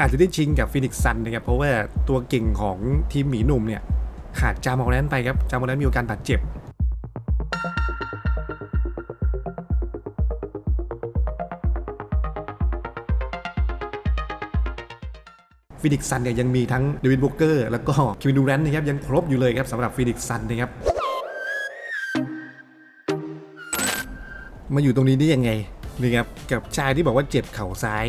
อาจจะได้ชิงกับฟินิกซ์ซันนะครับ เพราะว่าตัวเก่งของทีมหมีหนุ่มเนี่ย ขาดจามอร์แลนไปครับ จามอร์แลนมีอาการบาดเจ็บ ฟินิกซ์ซันเนี่ยยังมีทั้งเดวิดบุกเกอร์แล้วก็คิวินดูแรนต์นะครับยังครบอยู่เลยครับสำหรับฟินิกซ์ซันนะครับมาอยู่ตรงนี้ได้ยังไงนะครับกับชายที่บอกว่าเจ็บเข่าซ้าย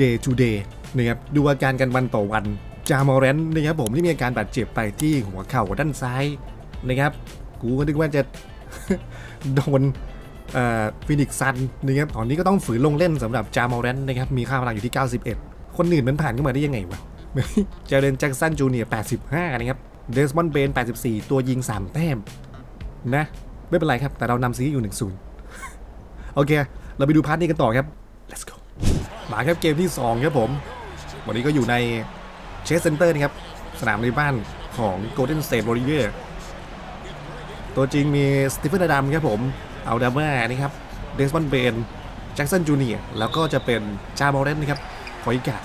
day to day นะครับดูอาการกันวันต่อวันจามอร์แรนต์นะครับผมที่มีอาการบาดเจ็บไปที่หัวเข่าด้านซ้ายนะครับกูก็นึกว่าจะโดนฟินิกซันนะครับตอนนี้ก็ต้องฝืนลงเล่นสำหรับจามอร์แรนต์นะครับมีค่าพลังอยู่ที่ 91 คนอื่นมันผ่านเข้ามาได้ยังไงวะเจเรนแจ็กสันจูเนียร์85 นะครับเดสมอนเบน84 ตัวยิง 3 แต้ม นะ ไม่เป็นไรครับ แต่เรานำซีอยู่ 1-0 โอเค เราไปดูพาร์ทนี้กันต่อครับ let's go มาครับเกมที่ 2 ครับผม วันนี้ก็อยู่ในเชสเซนเตอร์นะครับ สนามในบ้านของ Golden State Warrior ตัวจริงมีสตีเฟนอดัมครับผม เอาดาม่านะครับ เดสมอนเบน แจ็กสันจูเนียร์แล้วก็จะเป็นจาบอลเรนนะครับคอยกา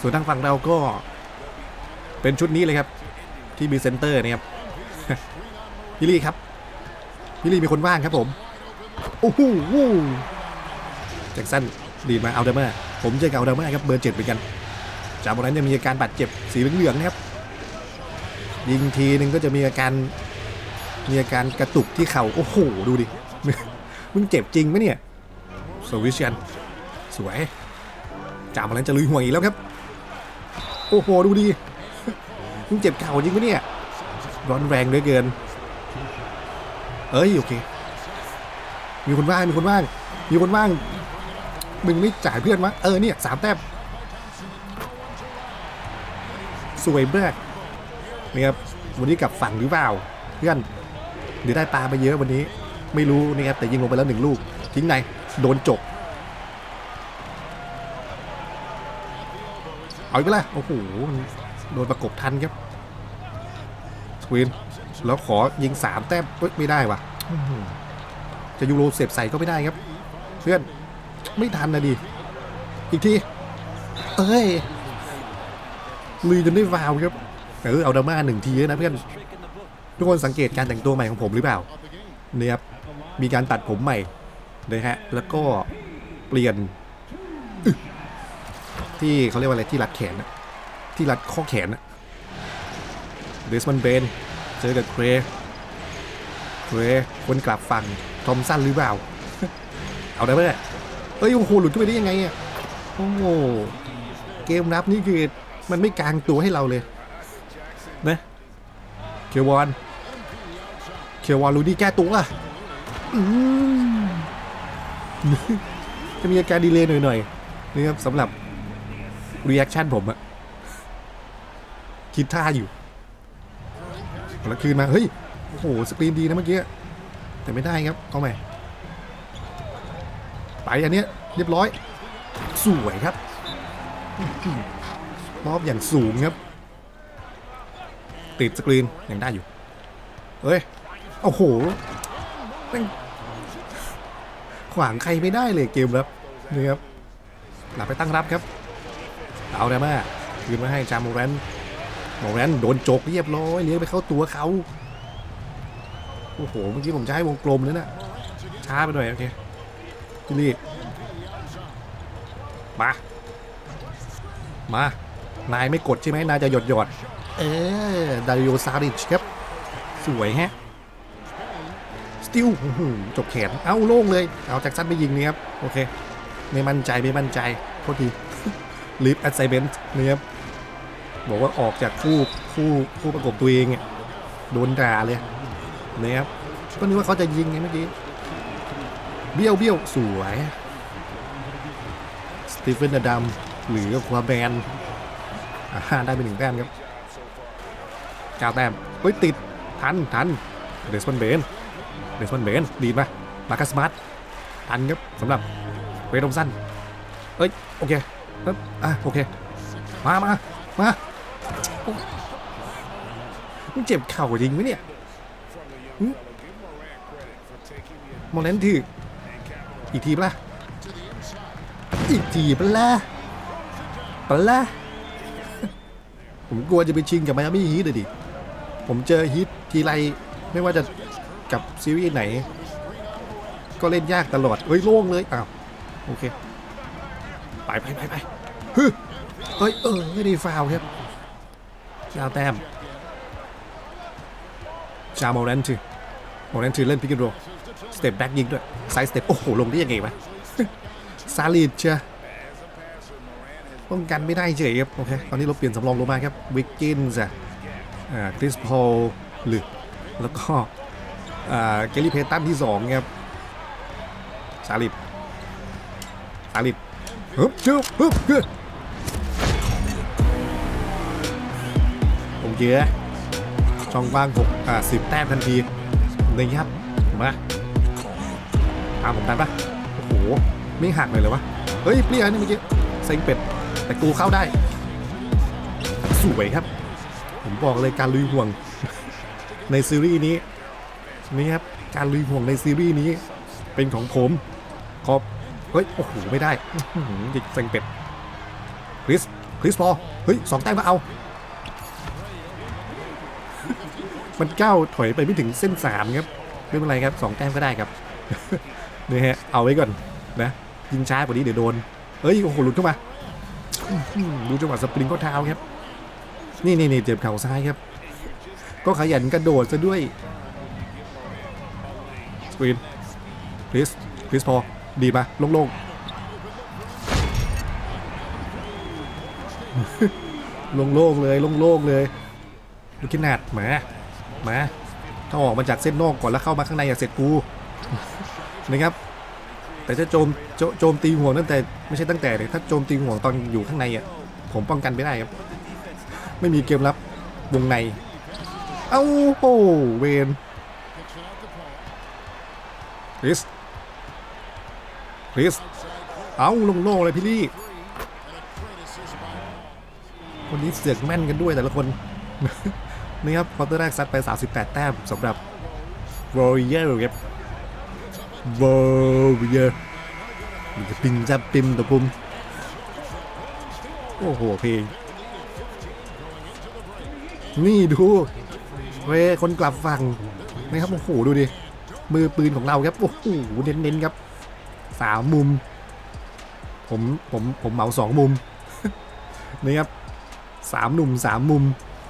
ส่วนทางฝั่งเราก็เป็นชุดนี้เลยครับ ที่มีเซนเตอร์นะครับพี่ลี่ครับพี่ลี่มีคนว่างครับผม โอ้โหแจ็คสัน ดีมาเอาดาม่าผมเจอกับเอาดาม่าครับเบอร์เจ็ดเหมือนกัน จากวันนั้นยังมีอาการบาดเจ็บสีเหลืองๆนะครับ ยิงทีนึงก็จะมีอาการมีอาการกระตุกที่เข่าโอ้โหดูดิมึงเจ็บจริงไหมเนี่ยสวิชชันสวยจากวันนั้นจะลุยห่วงอีกแล้วครับ โอ้โหดูดิมึงเจ็บเข่าจริงไหมเนี่ยร้อนแรงเหลือเกิน เอ้ยโอเค มีคนว่างมีคนว่าง มีคนว่าง มึงไม่จ่ายเพื่อนวะ เออเนี่ยสามแต้มสวยมากนี่ครับวันนี้กลับฝั่งหรือเปล่าเพื่อนเดี๋ยวได้ปลาไปเยอะวันนี้ ไม่รู้นะครับแต่ยิงลงไปแล้วหนึ่งลูก ทิ้งในโดนจบเอาอีกไปละโอ้โหโดนประกบทันครับสวินแล้วขอยิงสามแต้มไม่ได้วะจะยูโรเสียบใส่ก็ไม่ได้ครับ เพื่อน ไม่ทันนะดิ อีกที เอ้ยลุยจนได้ฟาวครับ เออเอาดราม่าหนึ่งทีนะเพื่อน ทุกคนสังเกตการแต่งตัวใหม่ของผมหรือเปล่าเนี่ยครับ มีการตัดผมใหม่นะฮะ แล้วก็เปลี่ยน ที่เขาเรียกว่าอะไรที่รัดแขนอะที่รัดข้อแขนอะเดสมันเบนเจอกับเครเครคนกลับฝั่งทอมสันหรือเปล่า เอาได้ไหม เนี่ยเอ้ยโอ้โหหลุดขึ้นไปได้ยังไงอะโอ้โหเกมรับนี่คือมันไม่กลางตัวให้เราเลยนะเควอนเควอนลูดี้แก้ตัวอืมจะมีอาการดีเลย์หน่อยๆนี่ครับสำหรับรีแอคชั่นผมอะคิดท่าอยู่แล้วคืนมา เฮ้ย โอ้โห สกรีนดีนะเมื่อกี้ แต่ไม่ได้ครับ เอาใหม่ไป อันเนี้ยเรียบร้อย สวยครับรอบอย่างสูงครับ ติดสกรีนยังได้อยู่เฮ้ยโอ้โหขวางใครไม่ได้เลยเกมครับนี่ครับหลับไปตั้งรับครับเอาได้มาคืนมาให้จามโมแรนโมแรนโดนจกเรียบร้อยเลี้ยงไปเข้าตัวเขาโอ้โหเมื่อกี้ผมจะให้วงกลมแล้วนะ่ะช้าไปหน่อยโอเค พี่ลี่มา มา นายไม่กดใช่ไหมนายจะหยดหยดเออดาริโอซาริชครับ สวยแฮะ สติลจบแขน เอ้าโล่งเลย เอาจ็คสันไปยิงนี่ครับ โอเค ไม่มั่นใจ ไม่มั่นใจ โทษทีลิฟแอดไซเบนต์นะครับ บอกว่าออกจากคู่คู่คู่ประกบตัวเองเนี่ยโดนด่าเลยนะครับก็นึกว่าเขาจะยิงไงเมื่อกี้ เบี้ยวเบี้ยวสวยสตีเฟนอดัมหรือควาแบนอ่าได้ไปหนึ่งแต้มครับเก้าแต้มเฮ้ยติดทันทันเดสมอนเบนเดสมอนเบนดีดมมาคัสมาร์ตทันครับสำหรับเวทอมสันเอ้ยโอเคปึ๊บอะโอเค มามามามึงเจ็บเข่าจริงไหมเนี่ยหึโมเลนถือ อีกทีปะล่ะอีกทีปะล่ะปะละผมกลัวจะไปชิงกับไมอามี่ฮีทเลยดิ ผมเจอฮีททีไรไม่ว่าจะกับซีรีส์ไหน ก็เล่นยากตลอดเฮ้ยโล่งเลย อ้าว โอเค ไปไปไปไปฮึเฮ้ย เออ ไม่ได้ฟาวครับยาวแต้มชาโมเรนทืโมเรนทืเล่นพิกเกนโรสเต็ปแบ็กยิงด้วย ไซส์สเต็ปโอ้โห ลงได้ยังไงวะซาลิดเชียป้องกันไม่ได้เฉยครับ โอเค ตอนนี้เราเปลี่ยนสำรองลงมาครับ วิกกินส์อะอ่าคริสพอลหรือแล้วก็อ่าเกลี่เพตันที่สองครับซาลิดซาลิดฮึบฮึบฮึบฮึบโอเคช่องว่างหกอ่าสิบแต้มทันทีนี่ครับมา ตามผมทันปะโอ้โหไม่หักเลยเหรอวะ เฮ้ยเปรี้ยนี่เมื่อกี้เซ็งเป็ด แต่กูเข้าได้สวยครับ ผมบอกเลยการลุยห่วงในซีรีส์นี้นี่ครับการลุยห่วงในซีรีส์นี้ เป็นของผมขอบเฮ้ยโอ้โหไม่ได้อื้ยิงเซ็งเป็ดคริสคริสพอเฮ้ยสองแต้มมาเอา มันก้าวถอยไปไม่ถึงเส้นสามครับไม่เป็นไรครับสองแต้มก็ได้ครับ นี่ฮะเอาไว้ก่อนนะยิงช้ากว่านี้เดี๋ยวโดนเฮ้ยโอ้โหหลุดเข้ามาดูจังหวะสปริงก็เท้าครับ นี่นี่นี่เจ็บเข่าซ้ายครับ ก็ขยันกระโดดซะด้วยสกรีนคริสคริสพอดีปะโล่งๆโล่งๆเลยโล่งๆเลยลูกคิดนาดมามาถ้าออกมาจากเส้นนอกก่อนแล้วเข้ามาข้างในอย่าเสร็จกู นะครับแต่ถ้าโจมโจมตีห่วงตั้งแต่ไม่ใช่ตั้งแต่เลยถ้าโจมตีห่วงตอนอยู่ข้างในอะผมป้องกันไม่ได้ครับ ไม่มีเกมรับวงใน เอ้าโอ้เวนคริสคริสเอาลงโล่เลยพี่ลี่คนนี้เสือกแม่นกันด้วยแต่ละคนนี่ครับควอเตอร์แรกซัดไป 38 แต้มสำหรับ Warrior ครับ Warrior มันจะปิงจะปิมตะปุมโอ้โหเพลง นี่ดูเว้คนกลับฝั่งนะครับโอ้โหดูดิ มือปืนของเราครับ โอ้โหเน้นๆครับสามมุม ผมผมผมเหมาสองมุมนี่ครับสามหนุ่มสามมุม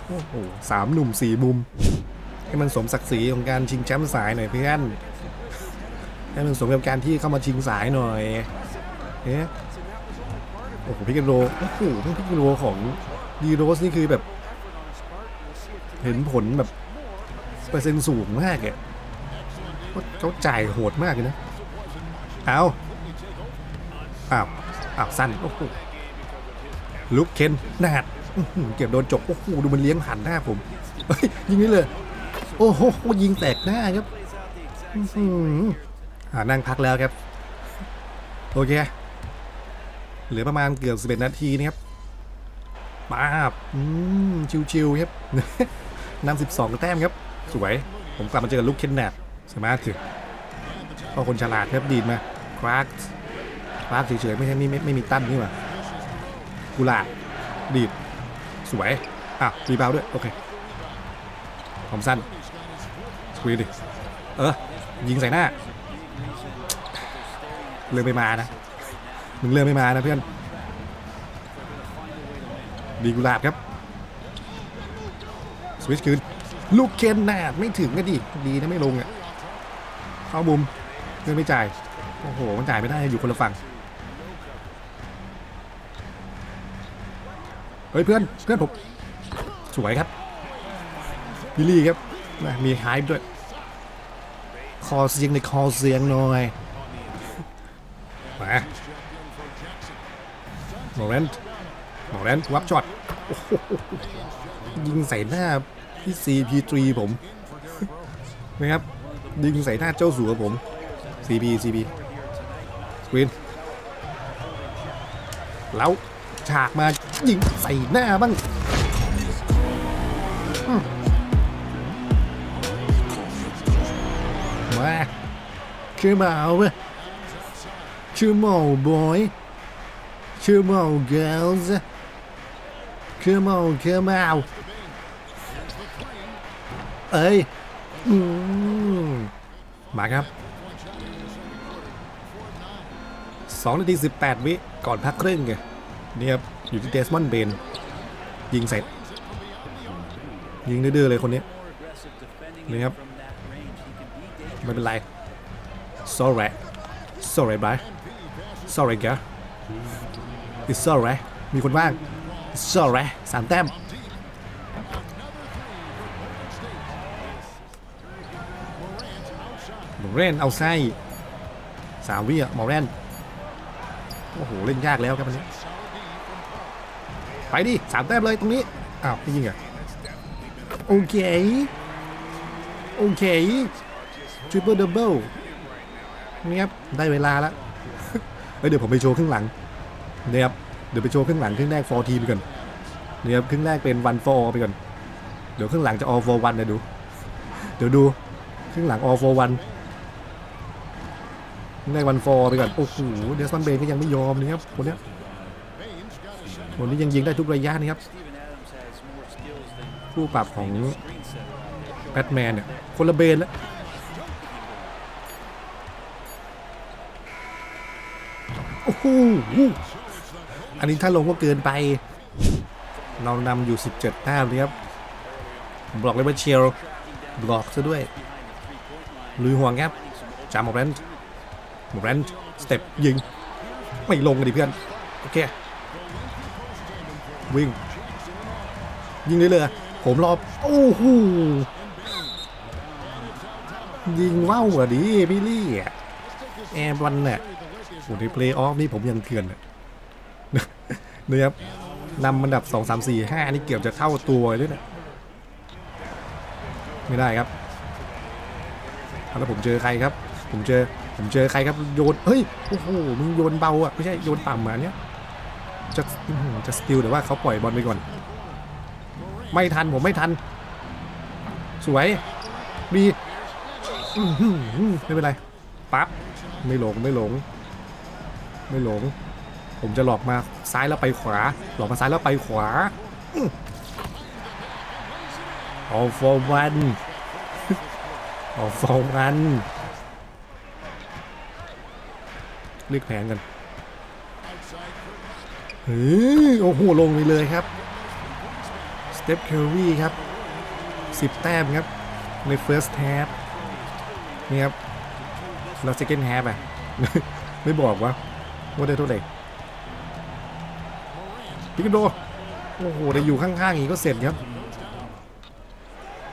โอ้โหสามหนุ่มสี่มุม ให้มันสมศักดิ์ศรีของการชิงแชมป์สายหน่อยเพื่อน ให้มันสมกับการที่เข้ามาชิงสายหน่อยเอ๊ะโอ้โหพิกเกนโรโอ้โหพิกเกนโรของดีโรสนี่คือแบบ เห็นผลแบบเปอร์เซ็นต์สูงมากอะว่าเขาจ่ายโหดมากเลยนะ เอาอ้าวอ้าวสั้นโอ้โหลุกเคนนาดอื้อหือเก็บโดนจบโอ้โหดูมันเลี้ยงหันหน้าผมยิงนี่เลย โอ้โหยิงแตกหน้าครับอื นั่งพักแล้วครับ โอเค เหลือประมาณเกือบ11นาทีนะครับมาบอืมชิวๆครับนำ12แต้มครับ สวย ผมกลับมาเจอกับลูกเคนแนดสมาร์ทถึงก็คนฉลาดครับดีดมาคราร์กคราร์กเฉยๆไม่ใช่ไม่ไม่ไม่มีตั้นนี่หว่ากุหลาบดีดสวยอะรีบาวด้วย โอเคผมสั้นสวีดิเออยิงใส่หน้า เลื่อนไม่มานะ มึงเลื่อนไม่มานะเพื่อน ดีกุลาบครับ สวิชคืน ลูกเคนนาดไม่ถึงก็ดิดีนะไม่ลงอะ เข้ามุมเพื่อนไม่จ่าย โอ้โห มันจ่ายไม่ได้อยู่คนละฝั่ง เฮ้ยเพื่อนเพื่อนผม สวยครับบิลลี่ครับนะมีไฮป์ด้วย อเสียงในคอเสียงหน่อยมาโมเรนต์โมเรนต์วับช็อตยิงใส่หน้าพี่ CP3 ผมนะครับยิงใส่หน้าเจ้าสัวผม CP CP สกรีนแล้วฉากมายิงใส่หน้าบ้าง ชื่อเมาเว้ยชื่อเมาบอยชื่อเมาเกลส์ come on come on เอ้ยอืมมาครับ2นาที 18 วิก่อนพักครึ่งไงนี่ครับอยู่ที่เดสมอนด์เบนยิงเสร็จ ยิงดื้อๆเลยคนนี้นี่ครับ ไม่เป็นไร sorry sorry bye sorry girl it's sorry มีคนว่าง sorry สามแต้มมอเรนเอาไส้สามวิอะมอเรนโอ้โห เล่นยากแล้วครับวันนี้ ไปดิสามแต้มเลยตรงนี้ อ้าวไม่ยิงเหรอะโอเค โอเคทริปเปิลดับเบิล นี่ครับได้เวลาแล้วเดี๋ยวผมไปโชว์ครึ่งหลังนี่ครับเดี๋ยวไปโชว์ครึ่งหลังครึ่งแรก4ทีมไปก่อนนี่ครับครึ่งแรกเป็น one for ไปก่อนเดี๋ยวครึ่งหลังจะ all for one นะดู เดี๋ยวดูครึ่งหลัง all for one ครึ่งแรก one for all ไปก่อน โอ้โห เดสมันเบนก็ยังไม่ยอมนะครับคนเนี้ยคนนี้ยังยิงได้ทุกระยะนะครับ ผู้ปรับของแบทแมนเนี่ย คนละเบนแล้ว อันนี้ถ้าลงก็เกินไป เรานำอยู่ 17แต้มเลยครับ บล็อกเลยว่าเชียร์บล็อกซะด้วย ลุยห่วงครับจามหมอแรนด์มอแรนด์สเต็ปยิง ไม่ลงกันดิเพื่อน โอเค วิ่ง ยิงเลยเลยผมรอโอ้โหยิงว่าวอะดิพี่ลี่อะแอร์วันเนี่ย โอ้ในเพลย์ออฟนี่ผมยังเถื่อนเลยนะครับนำอันดับ 2 3 4 5 นี่เกือบจะเข้าตัวเลยด้วยนะไม่ได้ครับแล้วผมเจอใครครับ ผมเจอผมเจอใครครับโยนเฮ้ยโอ้โหมึงโยนเบาอะไม่ใช่โยนต่ำมาเนี้ยจะจะสติลแต่ว่าเขาปล่อยบอลไปก่อน ไม่ทันผมไม่ทัน สวยดีไม่เป็นไรปั๊บไม่หลงไม่หลง ไม่หลง ผมจะหลอกมาซ้ายแล้วไปขวา หลอกมาซ้ายแล้วไปขวา all for one all for one เรียกแผนกันเฮ้ยโอ้โหลงไปเลยครับสเต p เคอรี่ครับ10 แต้มครับ ใน first half นี่ครับแล้ว second half อะ ไม่บอกว่า ว่าได้เท่าไหร่พิกโดโอ้โหแต่อยู่ข้างๆอย่างนี้ก็เสร็จครับ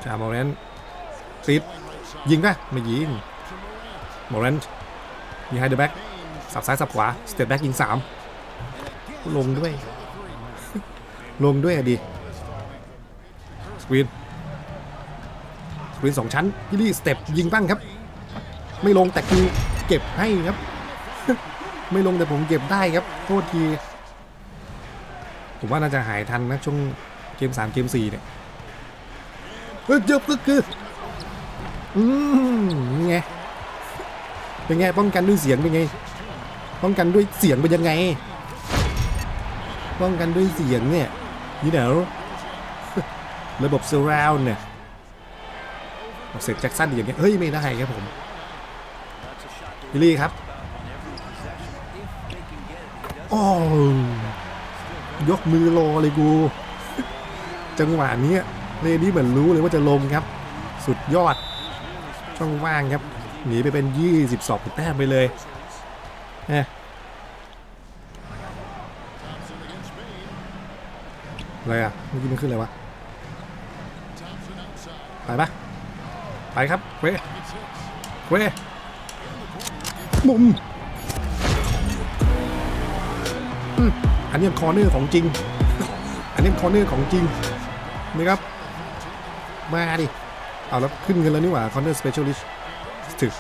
จามอร์แรนติดยิงป่ะไม่ยิงมอร์แรนมีไฮเดอร์แบ็กสับซ้ายสับขวาสเตปแบ็กยิงสามลงด้วย ลงด้วยอะดีสกรีนสกรีนสองชั้นพี่ลี่สเต็ปยิงบ้างครับ ไม่ลงแต่คือเก็บให้ครับ ไม่ลงแต่ผมเก็บได้ครับโทษที ผมว่าน่าจะหายทันนะช่วงเกม3เกม4เนี่ยเฮ้ยจ็บก็คืออืมไงเป็นไงป้องกันด้วยเสียงเป็นไง ป้องกันด้วยเสียงเป็นยังไง ป้องกันด้วยเสียงเนี่ยยี่เดี๋ยวระบบเซอร์ราวเนี่ยเสร็จแจ็คสันอย่างเงี้ยเฮ้ยไม่ได้ครับผมบิลลี่ครับ อ้ยกมือรอเลยกู จังหวะนี้เลดี้เหมือนรู้เลยว่าจะลงครับ สุดยอด ช่องว่างครับ หนีไปเป็น 22 แต้มไปเลยเฮ้อะไรอะเมื่อกี้มันขึ้นอะไรวะ ไปปะไปครับเว้เว้มุม อันนี้คอร์เนอร์ของจริง อันนี้คอร์เนอร์ของจริงนะครับ มาดิ เอาแล้วขึ้นเงินแล้วนี่หว่าคอร์เนอร์สเปเชียลิสต์ถึก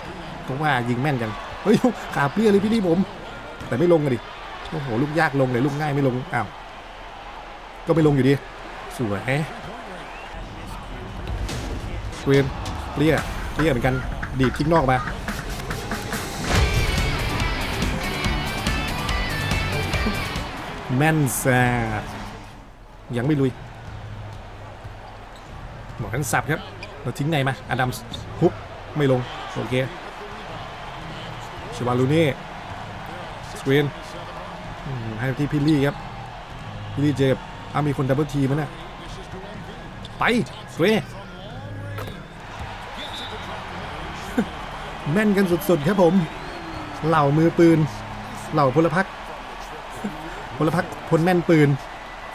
เพราะว่ายิงแม่นจัง เฮ้ยขาเปรี้ยเลยพี่นี่ผม แต่ไม่ลงอะดิ โอ้โห ลูกยากลงเลยลูกง่ายไม่ลง อ้าว ก็ไม่ลงอยู่ดี สวยเวียนเปรี้ยเปรี้ยเหมือนกัน ดีดทิ้งนอกมา แม่นแซ่ยังไม่ลุยหมอกันสับครับ เราทิ้งในมา อดัมส์ฮุกไม่ลง โอเคชวาลูเน่สกรีนให้ที่พิลลี่ครับ พิลลี่เจ็บอ้ามีคนดับเบิลทีมันน่ะไปสเวแม่นกันสุดๆครับผม เหล่ามือปืน เหล่าพลพรรค พลพรรคพลแม่นปืน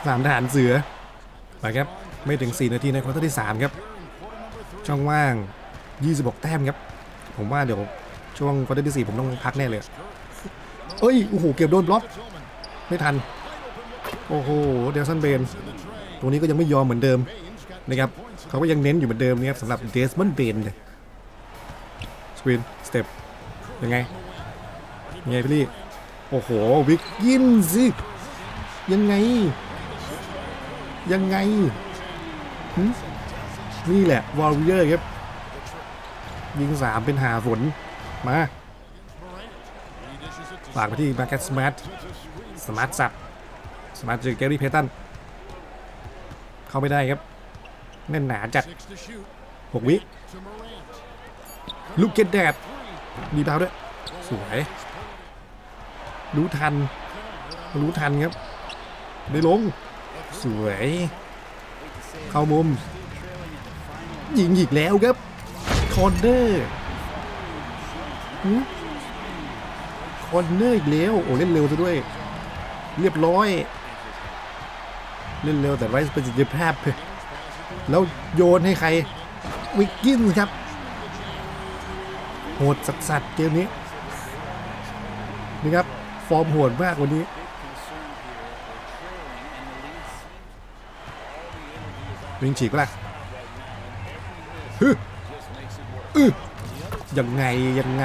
สามทหารเสือไปครับ ไม่ถึง 4 นาทีในควอเตอร์ที่ 3 ครับ ช่องว่าง 26 แต้มครับ ผมว่าเดี๋ยวช่วงควอเตอร์ที่ 4 ผมต้องพักแน่เลย เอ้ย โอ้โห เกือบโดนบล็อก ไม่ทัน โอ้โห เดลซันเบน ตรงนี้ก็ยังไม่ยอมเหมือนเดิมนะครับ เขาก็ยังเน้นอยู่เหมือนเดิมนะครับสำหรับเดสมอนเบนเลยสกรีนสเต็ปยังไงยังไงพี่ลี่ โอ้โห วิกยินสิ ยังไง ยังไงนี่แหละวอลเยอร์ครับ ยิงสามเป็นหาฝน มาฝากไปที่มาร์เก็ตสมาร์ทสมาร์ทสับสมาร์ทเจอแกรี่เพตันเข้าไม่ได้ครับ แน่นหนาจัด 6 วิลูกเก็ตแดดดีบาวด้วย สวย รู้ทัน รู้ทันครับ ได้ลง สวย เข้ามุม ยิงอีกแล้วครับ คอนเนอร์คอนเนอร์อีกแล้ว โอ้เล่นเร็วซะด้วย เรียบร้อย เล่นเร็วแต่ไร้ประสิทธิภาพแล้วโยนให้ใคร วิกกินครับ โหดสัสสัสๆเกมนี้นี่ครับ ฟอร์มโหดมากวันนี้ วิ่งฉีกก็ล่ะฮึอึยังไงยังไง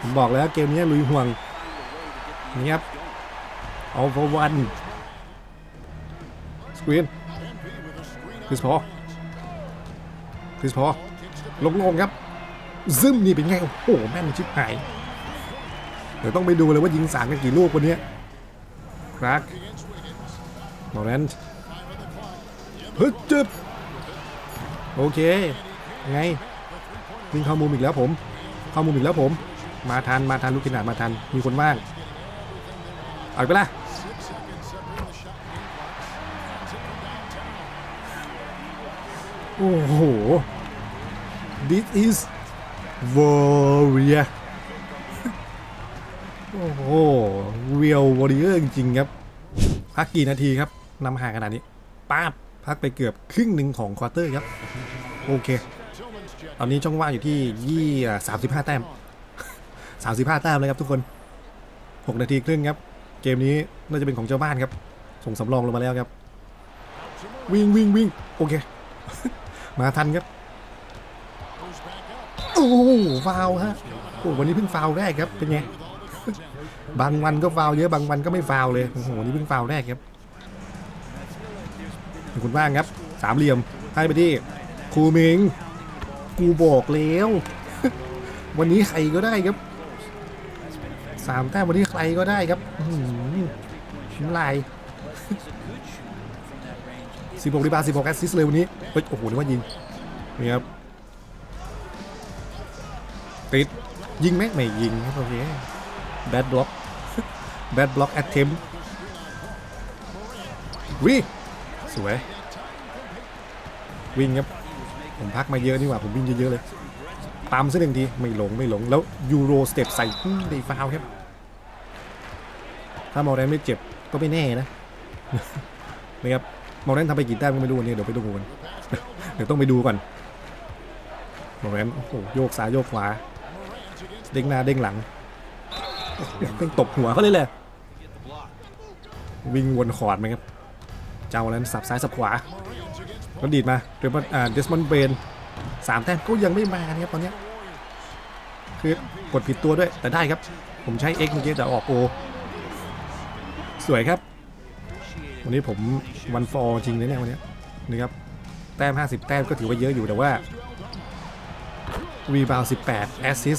ผมบอกแล้วเกมนี้ลุยห่วงนี่ครับเอาฟวันสกรีนคริสพอคริสพอลงลงครับซึมนี่เป็นไง โอ้โหแม่นชิบหาย เดี๋ยวต้องไปดูเลยว่ายิงสามกันกี่ลูกวันนี้ครักมอร์แรนต์ ฮ้ยจึบโอเค ไงวิ่งเข้ามุมอีกแล้วผม เข้ามุมอีกแล้วผม มาทันมาทันลูกขนาดมาทันมีคนว่างเอาไปละโอ้โห this is warrior โอ้โห real warrior จริงๆครับพักกี่นาทีครับนำห่างขนาดนี้ป้าบ พักไปเกือบครึ่งหนึ่งของควอเตอร์ครับ โอเค ตอนนี้ช่องว่างอยู่ที่ยี่สามสิบห้าแต้มสามสิบห้าแต้มเลยครับทุกคนหกนาทีครึ่งครับ เกมนี้น่าจะเป็นของเจ้าบ้านครับ ส่งสำรองลงมาแล้วครับ วิ่งวิ่งวิ่งโอเค มาทันครับ โอ้ฟาวฮะโอ้วันนี้เพิ่งฟาวแรกครับเป็นไงบางวันก็ฟาวเยอะบางวันก็ไม่ฟาวเลยโอ้โหวันนี่เพิ่งฟาวแรกครับ คุณมากครับ สามเหลี่ยม ให้ไปที่ครูเมงกูบอกแล้ว วันนี้ใครก็ได้ครับสามแต้มวันนี้ใครก็ได้ครับอื้อหือน้ำลายสิบหกริบาสิบหกแอสซิสเลยวันนี้ เฮ้ย โอ้โหนึกว่ายิง นี่ครับ ติด ยิงไหมไม่ยิงครับโอเคแบดบล็อกแบดบล็อกแอตเทมวิ สวย วิ่งครับผมพักมาเยอะนี่หว่าผมวิ่งเยอะๆเลยตามสักหนึ่งทีไม่หลงไม่หลงแล้วยูโรสเต็ปใส่ได้ฟาวครับ ถ้ามอร์แรนไม่เจ็บก็ไม่แน่นะนะครับมอร์แรนทำไปกี่แต้มก็ไม่รู้วันนี้เดี๋ยวไปดูกันเดี๋ยวต้องไปดูก่อนมอร์แรนโอ้โหโยกซ้ายโยกขวาเด้งหน้าเด้งหลังเด้งตบหัวเขาเลยแหละวิ่งวนคอดไหมครับ เจ้าแล้วสับซ้ายสับขวาแล้วดีดมาเดมอนอ่าเดสมอนเบนสามแต้มก็ยังไม่มานะครับตอนนี้คือกดผิดตัวด้วยแต่ได้ครับ ผมใช้ X เมื่อกี้แต่ออก O สวยครับ วันนี้ผมวันฟอร์จริงเลยเนี่ยวันนี้นะครับแต้ม 50 แต้มก็ถือว่าเยอะอยู่แต่ว่ารีบาว18แปดแอสซิส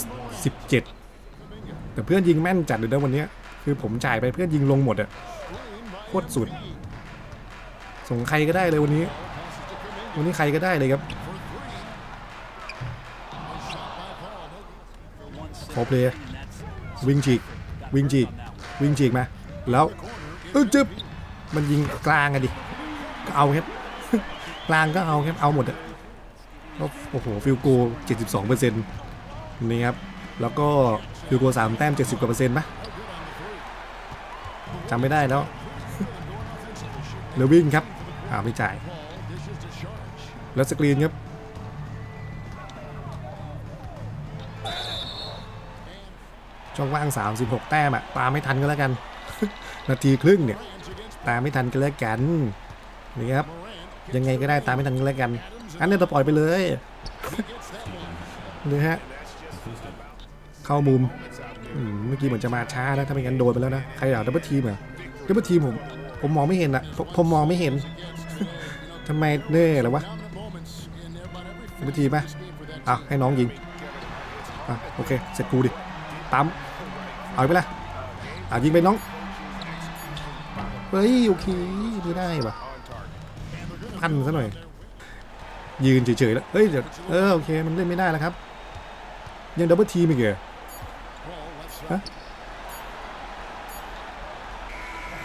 17แต่เพื่อนยิงแม่นจัดเลยนะวันนี้ คือผมจ่ายไปเพื่อนยิงลงหมดอะโคตรสุด ส่งใครก็ได้เลยวันนี้ วันนี้ใครก็ได้เลยครับขอเลยวิ่งฉีกวิ่งฉีกวิ่งฉีกมาแล้วเออจึบมันยิงกลางอะดิก็เอาครับกลางก็เอาครับเอาหมดอะโอ้โหฟิลโก72เปอร์เซ็นต์นี่ครับแล้วก็ฟิลโกสามแต้ม 70กว่าเปอร์เซ็นต์ปะจำไม่ได้แล้วเลือวิ่งครับ อาไม่จ่าย แล้วสกรีนครับ ช่องว่าง 36 แต้มอะตามไม่ทันก็แล้วกัน นาทีครึ่งเนี่ย ตามไม่ทันก็แล้วกันนี่ครับ ยังไงก็ได้ตามไม่ทันก็แล้วกัน อันนี้เราปล่อยไปเลยนี่ฮะ เข้ามุมอืมเมื่อกี้เหมือนจะมาช้านะ ถ้าไม่งั้นโดนไปแล้วนะ ใครอยากดับเบิลทีมเหรอดับเบิลทีมผม ผมมองไม่เห็นอะผมผมมองไม่เห็น ทำไมเน่เหรอวะดับเบิลทีมป่ะเอาให้น้องยิงอะโอเค เสร็จกูดิตั้มเอาไปละอะยิงไปน้อง เฮ้ยโอเคไม่ได้ปะพันซะหน่อย ยืนเฉยๆแล้ว เฮ้ยเดี๋ยวเออโอเคมันเล่นไม่ได้แล้วครับ ยังดับเบิลทีมอีกเหรอฮะ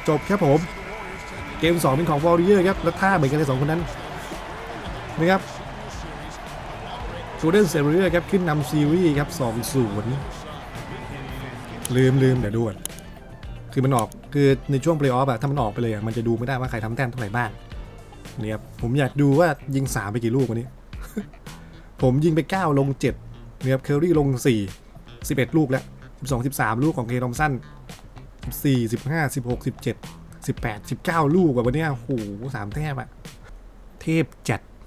จบครับผม เกม 2 เป็นของวอริเออร์ครับ แล้วท่าเหมือนกันเลยสองคนนั้นนะครับจูเดนเซเรียครับ ขึ้นนำซีรีส์ครับ2-0ลืมลืมเดี๋ยวดูก่อนคือมันออกคือในช่วงเพลย์ออฟอะถ้ามันออกไปเลยอะมันจะดูไม่ได้ว่าใครทำแต้มเท่าไหร่บ้างเนี่ยครับผมอยากดูว่ายิง 3 ไปกี่ลูกวันนี้ ผมยิงไป 9 ลง7เนี่ยครับเคอรี่ลง 4 11 ลูกแล้ว 12 13 ลูกของเคทอมสัน14 15 16 17 18 19 ลูกแบบวันนี้โอ้โหสามแต้มอะเทพจัด